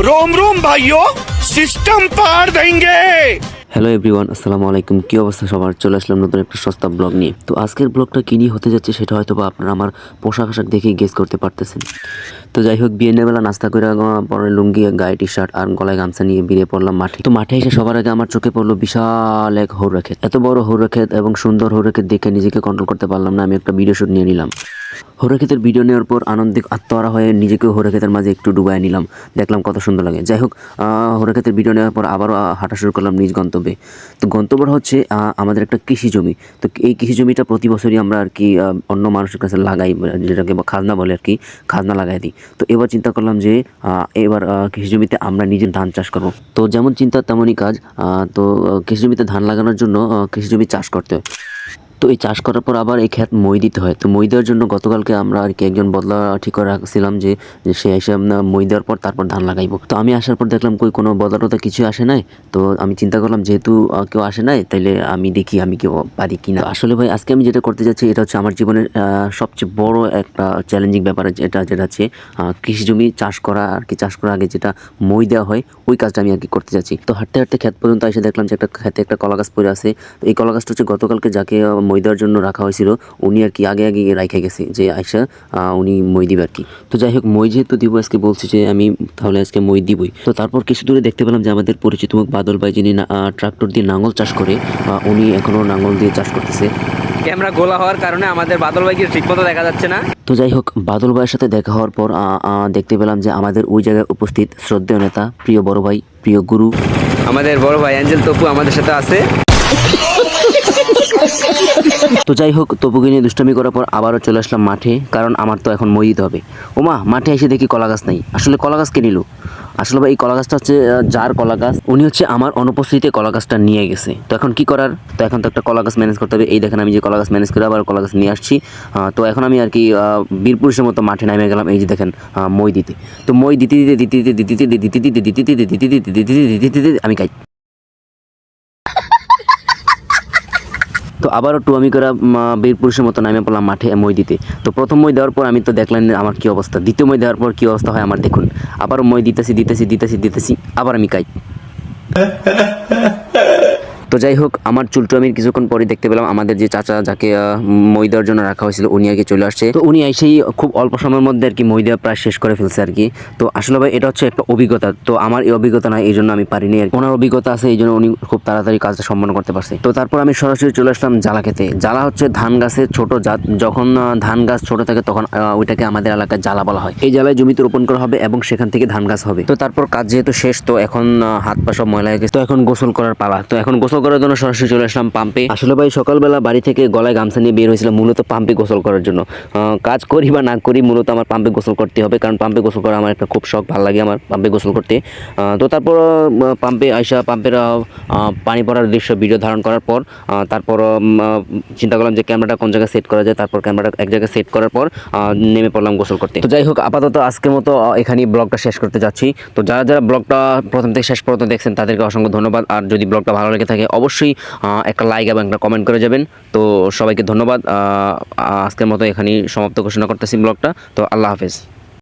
रोम रोम भाइयों सिस्टम पार देंगे hello everyone আসসালামু আলাইকুম কী অবস্থা সবার চলে আসলাম নতুন একটা সস্তা ব্লগ নিয়ে তো আজকের ব্লগটা কী নিয়ে হতে যাচ্ছে সেটা হয়তো বা আপনারা আমার পোশাক আশাক দেখেই গেস করতে পারতেছেন তো যাই হোক বিয়ের বেলা নাস্তা করে পরে লুঙ্গি, গায়ে টি শার্ট আর গলায় গামছা নিয়ে বেরিয়ে পড়লাম মাঠে। তো মাঠে এসে সবার আগে আমার চোখে পড়ল বিশাল এক হৌরা ক্ষেত এত বড় হৌরা ক্ষেত এবং সুন্দর হৌরা ক্ষেত দেখে নিজেকে কন্ট্রোল করতে পারলাম না, আমি একটা ভিডিও শুট নিয়ে নিলাম। হৌরাক্ষেতের ভিডিও নেওয়ার পর আনন্দিক আত্মহারা হয়ে নিজেকে হৌরাক্ষেতের মাঝে একটু ডুবাই নিলাম। দেখলাম কত সুন্দর লাগে। যাই হোক হৌরাক্ষেতের ভিডিও নেওয়ার পর আবারও হাঁটা শুরু করলাম নিজ গন্তব্যে। তো গন্তব্যটা হচ্ছে আমাদের একটা কৃষি জমি। তো এই কৃষি জমিটা প্রতি বছরই আমরা আর কি অন্য মানুষের কাছে লাগাই, যেটাকে খাজনা বলে আর কি, খাজনা লাগাই দিই। তো এবার চিন্তা করলাম যে এবার কৃষি জমিতে আমরা নিজের ধান চাষ করব। তো যেমন চিন্তা, তেমনই কাজ। তো কৃষি জমিতে ধান লাগানোর জন্য কৃষি জমি চাষ করতে হয়। তো এই চাষ করার পর আবার এই ক্ষেত মই দিতে হয়। তো মই দেওয়ার জন্য গতকালকে আমরা আর কি একজন বদলা ঠিক করে রাখছিলাম যে সে এসে মই দেওয়ার পর তারপর ধান লাগাইবো। তো আমি আসার পর দেখলাম কই কোনো বদলা টদলা কিছু আসে নাই। তো আমি চিন্তা করলাম যেহেতু কেউ আসে নাই তাইলে আমি দেখি আমি কেউ পারি কি না আসলে ভাই আজকে আমি যেটা করতে যাচ্ছি এটা হচ্ছে আমার জীবনের সবচেয়ে বড় একটা চ্যালেঞ্জিং ব্যাপার যেটা যেটা আহ, কৃষি জমি চাষ করা আর কি চাষ করার আগে যেটা মই দেওয়া হয় ওই কাজটা আমি আর কি করতে যাচ্ছি। তো হাঁটতে হাঁটতে ক্ষেত পর্যন্ত এসে দেখলাম যে একটা খেতে একটা কলা গাছ পড়ে আছে। এই কলা গাছটা হচ্ছে গতকালকে যাকে দেওয়ার জন্য রাখা হয়েছিল উনি আর কি আগে আগে রাইখে গেছে যে আইসা উনি মই দিবে আর কি। তো যাই হোক মই যেহেতু দিব আজকে বলছি যে আমি তাহলে আজকে মই দিবই। তো তারপর কিছু দূরে দেখতে পেলাম যে আমাদের পরিচিত মুখ বাদল ভাই যিনি না- ট্রাক্টর দিয়ে নাঙল চাষ করে উনি এখনও নাঙল দিয়ে চাষ করতেছে। ক্যামেরা গোলা হওয়ার কারণে আমাদের বাদল ভাইকে ঠিকমতো দেখা যাচ্ছে না। তো যাই হোক বাদল ভাইয়ের সাথে দেখা হওয়ার পর দেখতে পেলাম যে আমাদের ওই জায়গায় উপস্থিত শ্রদ্ধেয় নেতা প্রিয় বড় ভাই প্রিয় গুরু। আমাদের বড় ভাই অ্যাঞ্জেল তপু আমাদের সাথে আছে। তো যাই হোক তপুকে নিয়ে দুষ্টামি করার পর আবারও চলে আসলাম মাঠে কারণ আমার তো এখন মই হবে ওমা মাঠে এসে দেখি কলা গাছ নাই আসলে কলা গাছ কে নিল আসলে ভাই এই কলা গাছটা হচ্ছে যার কলা গাছ উনি হচ্ছে আমার অনুপস্থিতিতে কলা গাছটা নিয়ে গেছে তো এখন কি করার তো এখন তো একটা কলা গাছ ম্যানেজ করতে হবে এই দেখেন আমি যে কলা গাছ ম্যানেজ করে আবার কলা গাছ নিয়ে আসছি তো এখন আমি আর কি বীরপুরুষের মতো মাঠে নামে গেলাম এই যে দেখেন মই দিতে তো মই দিতে দিতে দিতে দিতে দিতে দিতে দিতে দিতে দিতে দিতে দিতে দিতে দিতে দিতে দিতে আমি খাই তো আবারও আমি করা বীর পুরুষের মতো নামে পড়লাম মাঠে মই দিতে। তো প্রথম মই দেওয়ার পর আমি তো দেখলাম আমার কী অবস্থা। দ্বিতীয় মই দেওয়ার পর কী অবস্থা হয় আমার দেখুন। আবারও মই দিতেছি দিতেছি দিতেছি দিতেছি, আবার আমি খাই তো যাই হোক, আমার চুলটু আমি কিছুক্ষণ পরে দেখতে পেলাম আমাদের যে চাচা যাকে মই দেওয়ার জন্য রাখা হয়েছিল, উনি আগে চলে আসছে। তো উনি এসেই খুব অল্প সময়ের মধ্যে আর কি মই দেওয়া প্রায় শেষ করে ফেলছে আর কি। তো আসলে ভাই, এটা হচ্ছে একটা অভিজ্ঞতা। তো আমার এই অভিজ্ঞতা নাই, এই জন্য আমি পারিনি আর ওনার অভিজ্ঞতা আছে, এই জন্য উনি খুব তাড়াতাড়ি কাজটা সম্পন্ন করতে পারছে। তো তারপর আমি সরাসরি চলে আসলাম জ্বালা খেতে। জ্বালা হচ্ছে ধান গাছের ছোট জাত। যখন ধান গাছ ছোট থাকে তখন ওইটাকে আমাদের এলাকায় জ্বালা বলা হয়। এই জ্বালায় জমিতে রোপণ করা হবে এবং সেখান থেকে ধান গাছ হবে। তো তারপর কাজ যেহেতু শেষ, তো এখন হাত পা সব ময়লা হয়ে গেছে। তো এখন গোসল করার পালা। তো এখন গোসল করার জন্য সরাসরি চলে আসলাম পাম্পে। আসলে ভাই, সকালবেলা বাড়ি থেকে গলায় গামছা নিয়ে বের হয়েছিলাম মূলত পাম্পে গোসল করার জন্য। কাজ করি বা না করি মূলত আমার পাম্পে গোসল করতে হবে, কারণ পাম্পে গোসল করা আমার একটা খুব শখ, ভালো লাগে আমার পাম্পে গোসল করতে। তো তারপর পাম্পে আইসা পাম্পের পানি পড়ার দৃশ্য ভিডিও ধারণ করার পর তারপর চিন্তা করলাম যে ক্যামেরাটা কোন জায়গায় সেট করা যায়, তারপর ক্যামেরাটা এক জায়গায় সেট করার পর নেমে পড়লাম গোসল করতে। তো যাই হোক, আপাতত আজকের মতো এখানেই ব্লগটা শেষ করতে যাচ্ছি। তো যারা যারা ব্লগটা প্রথম থেকে শেষ পর্যন্ত দেখছেন, তাদেরকে অসংখ্য ধন্যবাদ। আর যদি ব্লগটা ভালো লেগে থাকে অবশ্যই একটা লাইক এবং একটা কমেন্ট করে যাবেন। তো সবাইকে ধন্যবাদ। আজকের মতো এখানেই সমাপ্ত ঘোষণা করতেছি ব্লগটা। তো আল্লাহ হাফেজ।